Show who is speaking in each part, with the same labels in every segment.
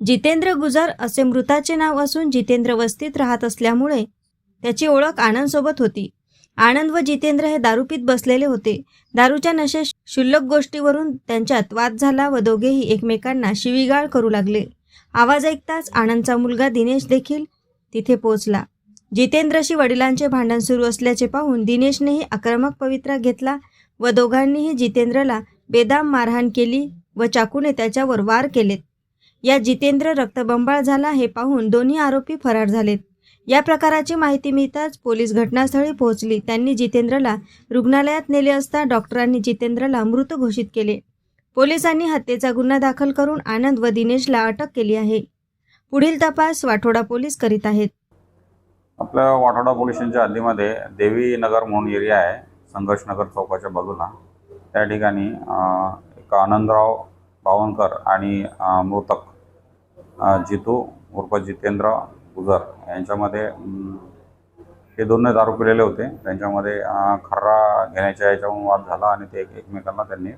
Speaker 1: जितेंद्र गुजर असे मृताचे नाव असून जितेंद्र वस्तीत राहत असल्यामुळे त्याची ओळख आनंदसोबत होती. आनंद व जितेंद्र हे दारू पीत बसलेले होते. दारूच्या नशे क्षुल्लक गोष्टीवरून त्यांच्यात वाद झाला व दोघेही एकमेकांना शिवीगाळ करू लागले. आवाज ऐकताच आनंदचा मुलगा दिनेश देखील तिथे पोहोचला. जितेंद्रशी वडिलांचे भांडण सुरू असल्याचे पाहून दिनेशनेही आक्रमक पवित्रा घेतला व दोघांनीही जितेंद्रला बेदाम मारहाण केली व चाकूने त्याच्यावर वार केलेत. या जितेंद्र रक्तबंबाळ झाला हे पाहून दोन्ही आरोपी फरार झालेत. या प्रकाराची माहिती मिळताच पोलीस घटनास्थळी पोहोचली. त्यांनी जितेंद्रला रुग्णालयात नेले असता डॉक्टरांनी जितेंद्रला मृत घोषित केले. पोलिसांनी हत्येचा गुन्हा दाखल करून आनंद व दिनेशला अटक केली आहे. पुढील तपास वाठोडा पोलीस करीत आहेत.
Speaker 2: आपल्या वाठोडा पोलिसांच्या हद्दीमध्ये देवी नगर म्हणून एरिया आहे. संघर्ष नगर चौकाच्या बाजूला. त्या ठिकाणी एक आनंदराव पावनकर आणि मृतक जितू उर्फ जितेंद्र गुजर यांच्यामध्ये हे दोन्ही दारू पिलेले होते. त्यांच्यामध्ये खर्रा घेण्याच्या याच्यावरून वाद झाला आणि ते एक- एकमेकांना त्यांनी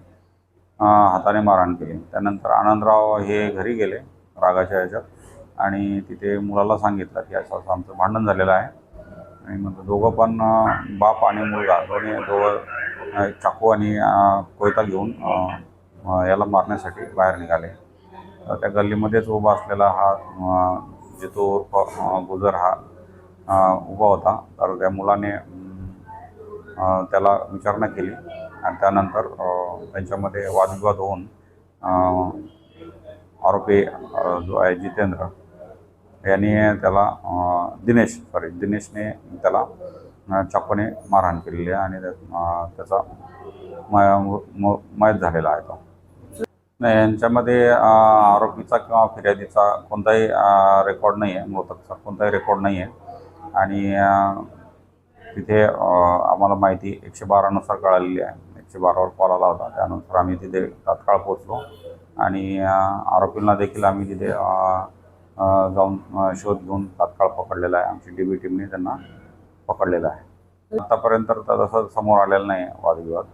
Speaker 2: हाताने मारहाण केली. त्यानंतर आनंदराव हे घरी गेले रागाच्या याच्यात आणि तिथे मुलाला सांगितलं की असं असं आमचं भांडण झालेलं आहे. आणि मग दोघं पण बाप आणि मुलगा दोन्ही दोघं चाकू आणि कोयता घेऊन याला मारण्यासाठी बाहेर निघाले. त्या गल्लीमध्येच उभा असलेला हा अं, उर्फ गुजर हा उभा होता. तर त्या मुलाने त्याला विचारणा केली आणि त्यानंतर त्यांच्यामध्ये वादविवाद होऊन आरोपी जो आहे जितेंद्र यांनी त्याला दिनेश सॉरी दिनेशने त्याला चाकूने मारहाण केलेली आहे आणि त्याचा मय- म- मयत झालेला आहे तो. नाही यांच्यामध्ये आरोपीचा किंवा फिर्यादीचा कोणताही रेकॉर्ड नाही आहे मृतकचा कोणताही रेकॉर्ड नाही आहे आणि तिथे आम्हाला माहिती एकशे बारानुसार कळालेली आहे. एकशे बारावर कॉल आला होता. त्यानुसार आम्ही तिथे तात्काळ पोचलो आणि आरोपींना देखील आम्ही तिथे जाऊन शोध घेऊन तात्काळ पकडलेला आहे. आमची डी बी टीमने त्यांना पकडलेलं आहे. आतापर्यंत तर तसं समोर आलेलं नाही वादविवाद.